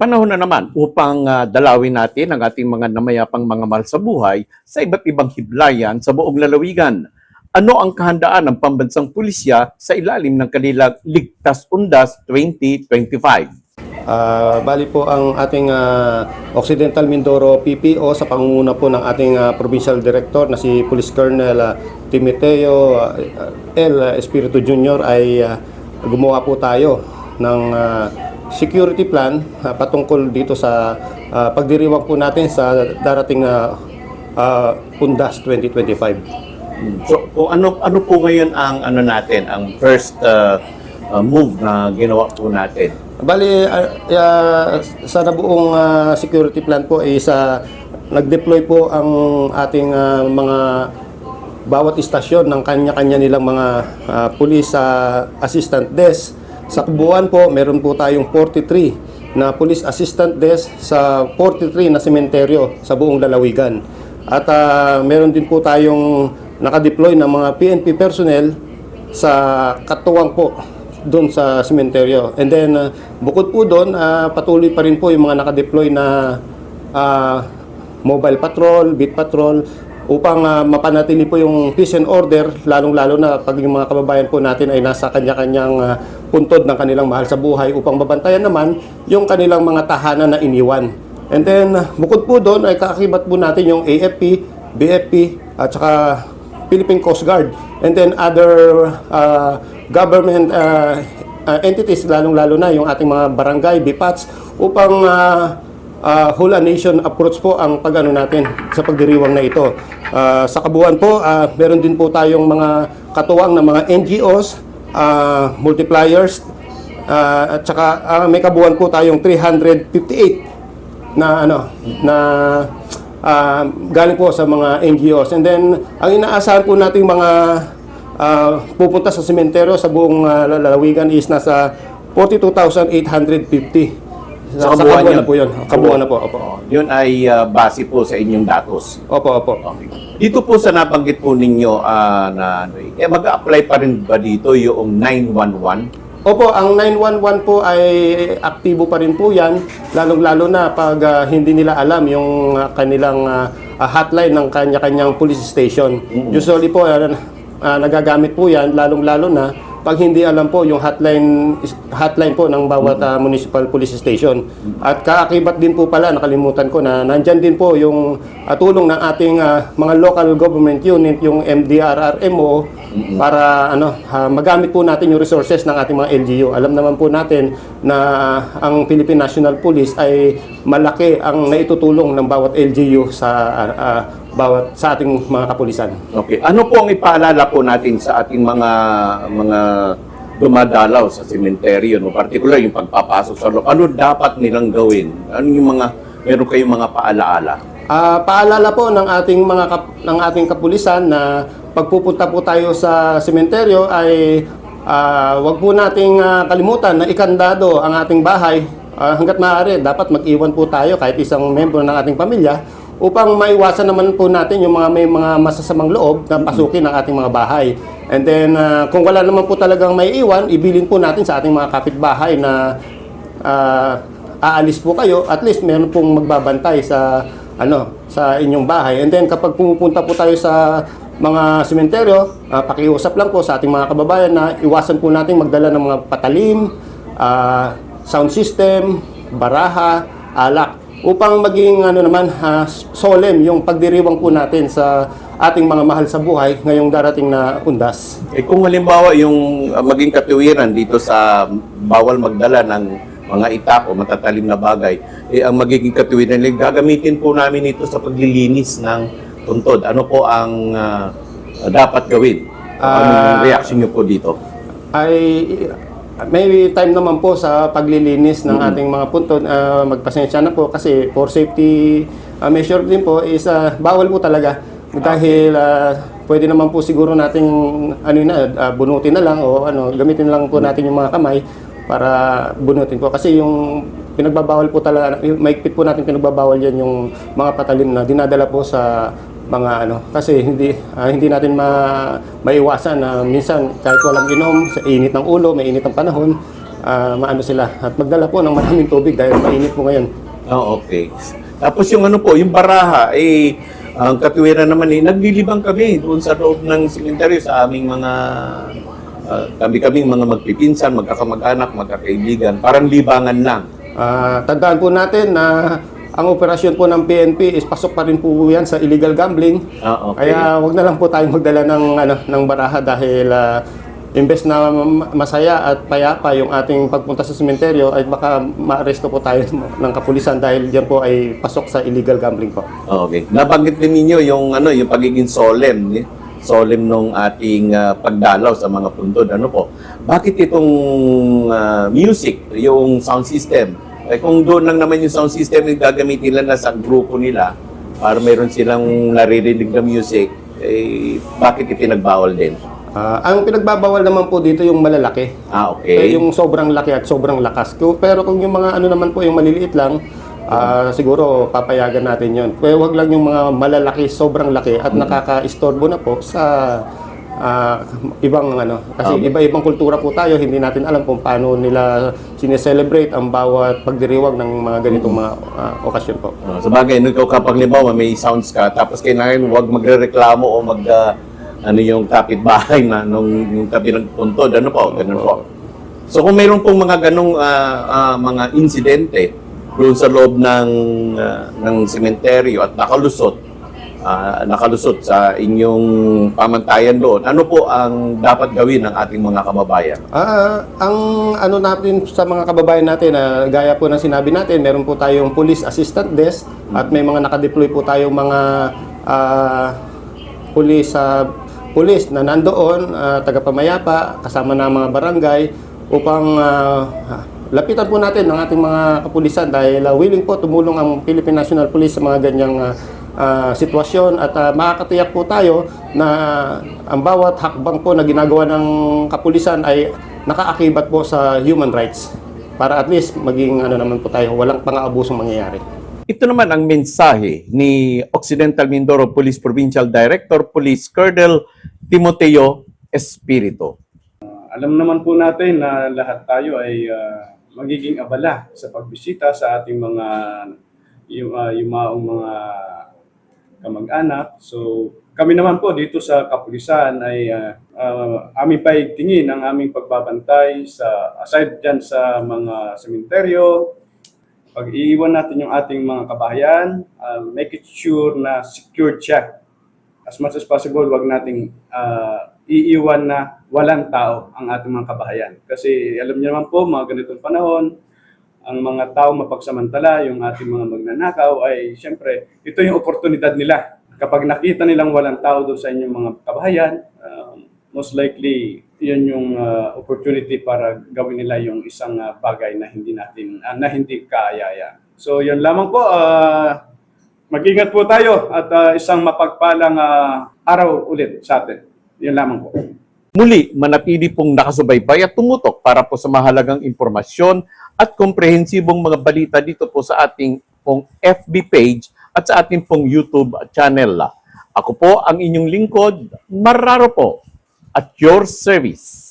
Panahon na naman upang ah, dalawin natin ang ating mga namayapang mga mahal sa buhay sa iba't ibang hiblayan sa buong lalawigan. Ano ang kahandaan ng pambansang pulisya sa ilalim ng kanilang Ligtas Undas 2025? Ah, bali po ang ating ah, Occidental Mindoro PPO sa pangunguna po ng ating ah, Provincial Director na si Police Colonel ah, Timoteo ah, L. Espiritu Jr. ay ah, gumawa po tayo ng ah, security plan ah, patungkol dito sa ah, pagdiriwang po natin sa darating na ah, Undas 2025. So, kung ano ano po ngayon ang ano natin, ang first ah, ah, move na ginawa po natin? Bali, ah, ah, sa nabuong ah, security plan po is ah, nag-deploy po ang ating ah, mga bawat istasyon ng kanya-kanya nilang mga ah, police ah, assistant desk. Sa Kabuuan po, meron po tayong 43 na police assistant desk sa 43 na sementeryo sa buong lalawigan. At ah, meron din po tayong nakadeploy ng mga PNP personnel sa katuwang po doon sa sementeryo. And then, uh, bukod po doon, uh, patuloy pa rin po yung mga nakadeploy na uh, mobile patrol, beat patrol, upang uh, mapanatili po yung peace and order, lalong-lalo na pag yung mga kababayan po natin ay nasa kanya-kanyang uh, puntod ng kanilang mahal sa buhay upang mabantayan naman yung kanilang mga tahanan na iniwan. And then, bukod po doon ay kaakibat po natin yung AFP, BFP, at saka Philippine Coast Guard and then other uh, government uh, entities lalong-lalo na yung ating mga barangay, BIPATS upang uh, uh, whole a nation approach po ang pag-ano natin sa pagdiriwang na ito. Uh, sa kabuuan po, uh, meron din po tayong mga katuwang na mga NGOs, uh, multipliers, uh, at saka uh, may kabuuan po tayong 358 na ano na ah, galing po sa mga NGOs. And then, ang inaasahan po nating mga ah, pupunta sa sementeryo sa buong ah, lalawigan is nasa 42,850. Sa kabuuan na po yun. Kabuuan na po. Opo. Yun ay ah, base po sa inyong datos. Opo, opo. Okay. Dito po sa nabanggit po ninyo ah, na ano, eh, mag-apply pa rin ba dito yung 911? Opo, ang 911 po ay aktibo pa rin po yan, lalong-lalo na pag ah, hindi nila alam yung ah, kanilang ah, ah, hotline ng kanya-kanyang police station. Usually po, ah, ah, nagagamit po yan, lalong-lalo na pag hindi alam po yung hotline hotline po ng bawat ah, municipal police station. At kaakibat din po pala, nakalimutan ko na nandyan din po yung ah, tulong ng ating ah, mga local government unit, yung MDRRMO, para ano ha, magamit po natin yung resources ng ating mga LGU. Alam naman po natin na ang Philippine National Police ay malaki ang naitutulong ng bawat LGU sa ah, ah, bawat sa ating mga kapulisan. Okay. Ano po ang ipaalala po natin sa ating mga mga dumadalaw sa sementeryo, no? particular yung pagpapasok sa loob. Ano dapat nilang gawin? Ano yung mga meron kayong mga paalaala? Ah, paalala po ng ating mga kap- ng ating kapulisan na pagpupunta po tayo sa sementeryo ay ah, wag po nating ah, kalimutan na ikandado ang ating bahay Ah, hanggat maaari dapat mag-iwan po tayo kahit isang membro ng ating pamilya upang maiwasan naman po natin yung mga may mga masasamang loob na pasukin ang ating mga bahay. And then ah, kung wala naman po talagang may iwan, ibilin po natin sa ating mga kapitbahay na ah, aalis po kayo, at least meron pong magbabantay sa ano sa inyong bahay. And then kapag pumupunta po tayo sa mga sementeryo, ah, pakiusap lang po sa ating mga kababayan na iwasan po natin magdala ng mga patalim, ah, sound system, baraha, alak upang maging ano naman ah, solemn yung pagdiriwang po natin sa ating mga mahal sa buhay ngayong darating na undas. Eh kung halimbawa yung uh, maging katuwiran dito sa bawal magdala ng mga itak o matatalim na bagay, eh ang magiging katuwiran, eh, gagamitin po namin ito sa paglilinis ng tuntod. Ano po ang ah, dapat gawin? Anong Ah, reaction niyo po dito? ay may time naman po sa paglilinis ng ating mga puntod. Ah, magpasensya na po kasi for safety ah, measure din po is ah, bawal po talaga. Dahil ah, pwede naman po siguro nating ano na ah, bunutin na lang o ano gamitin lang po natin yung mga kamay para bunutin po kasi yung pinagbabawal po talaga maigpit po natin pinagbabawal yan yung mga patalim na dinadala po sa mga ano kasi hindi ah, hindi natin ma maiwasan na minsan kahit walang inom sa init ng ulo, may init ng panahon, ah, maano sila. At magdala po ng maraming tubig dahil mainit po ngayon. Oh, okay. Tapos yung ano po, yung baraha, eh, ang katuwiran naman eh, naglilibang kami doon sa loob ng sementeryo sa aming mga, ah, kami-kaming mga magpipinsan, magkakamag-anak, magkakaibigan. Parang libangan lang. Ah, tandaan po natin na ang operasyon po ng PNP is pasok pa rin po yan sa illegal gambling. Ah, okay. Kaya wag na lang po tayong magdala ng ano ng baraha dahil ah, imbes na ma- masaya at payapa yung ating pagpunta sa sementeryo ay baka maaresto po tayo ng kapulisan dahil yan po ay pasok sa illegal gambling po. Okay. Nabanggit din ninyo yung ano, yung pagiging solemn, eh? solemn nung ating ah, pagdalaw sa mga puntod. Ano po? Bakit itong ah, music, yung sound system? Eh, kung doon lang naman yung sound system yung gagamitin nila na sa grupo nila para meron silang naririnig na music, eh, bakit ipinagbawal din? Ah, ang pinagbabawal naman po dito yung malalaki. Ah, Eh, okay. yung sobrang laki at sobrang lakas. Pero kung yung mga ano naman po yung maliliit lang, ah, siguro papayagan natin yon. Pero wag lang yung mga malalaki, sobrang laki at nakaka-istorbo na po sa ah, ibang ano. Kasi Tama. iba-ibang kultura po tayo, hindi natin alam kung paano nila sineselebrate ang bawat pagdiriwang ng mga ganitong mga ah, okasyon po. Uh, sa bagay, ikaw kapag limbawa may sounds ka, tapos kailangan huwag magre-reklamo o mag, ah, ano yung kapitbahay na nung yung tabi ng puntod, ano po, ganun po. So kung mayroon pong mga ganong ah, ah, mga insidente doon sa loob ng ah, ng sementeryo at nakalusot, ah, nakalusot sa inyong pamantayan doon, ano po ang dapat gawin ng ating mga kababayan? Ah, ang ano natin sa mga kababayan natin, na gaya po ng sinabi natin, meron po tayong police assistant desk at may mga nakadeploy po tayong mga ah, police sa police na nandoon, ah, tagapamayapa, kasama ng mga barangay upang ah, lapitan po natin ng ating mga kapulisan dahil ah, willing po tumulong ang Philippine National Police sa mga ganyang ah, ah, sitwasyon at ah, makakatiyak po tayo na ang bawat hakbang po na ginagawa ng kapulisan ay nakaakibat po sa human rights para at least maging ano naman po tayo walang pang-aabusong mangyayari. Ito naman ang mensahe ni Occidental Mindoro Police Provincial Director Police Colonel Timoteo Espirito. Alam naman po natin na lahat tayo ay ah, magiging abala sa pagbisita sa ating mga yung, uh, yumaong mga kamag-anak. So kami naman po dito sa kapulisan ay ah, ah, aming paigtingin ang aming pagbabantay sa aside dyan sa mga sementeryo, pag-iiwan natin yung ating mga kabahayan, ah, make it sure na secured siya as much as possible, wag nating ah, iiwan na walang tao ang ating mga kabahayan. Kasi alam niyo naman po, mga ganitong panahon, ang mga tao mapagsamantala, yung ating mga magnanakaw, ay siyempre, ito yung oportunidad nila. Kapag nakita nilang walang tao doon sa inyong mga kabahayan, ah, most likely, yun yung ah, opportunity para gawin nila yung isang ah, bagay na hindi natin, ah, na hindi kaayaya. So, yun lamang po. ah, Mag-ingat po tayo at ah, isang mapagpalang ah, araw ulit sa atin. Yan lamang po. Muli, manatili pong nakasubaybay at tumutok para po sa mahalagang impormasyon at komprehensibong mga balita dito po sa ating pong FB page at sa ating pong YouTube channel. Ako po ang inyong lingkod, Mararo po, at your service.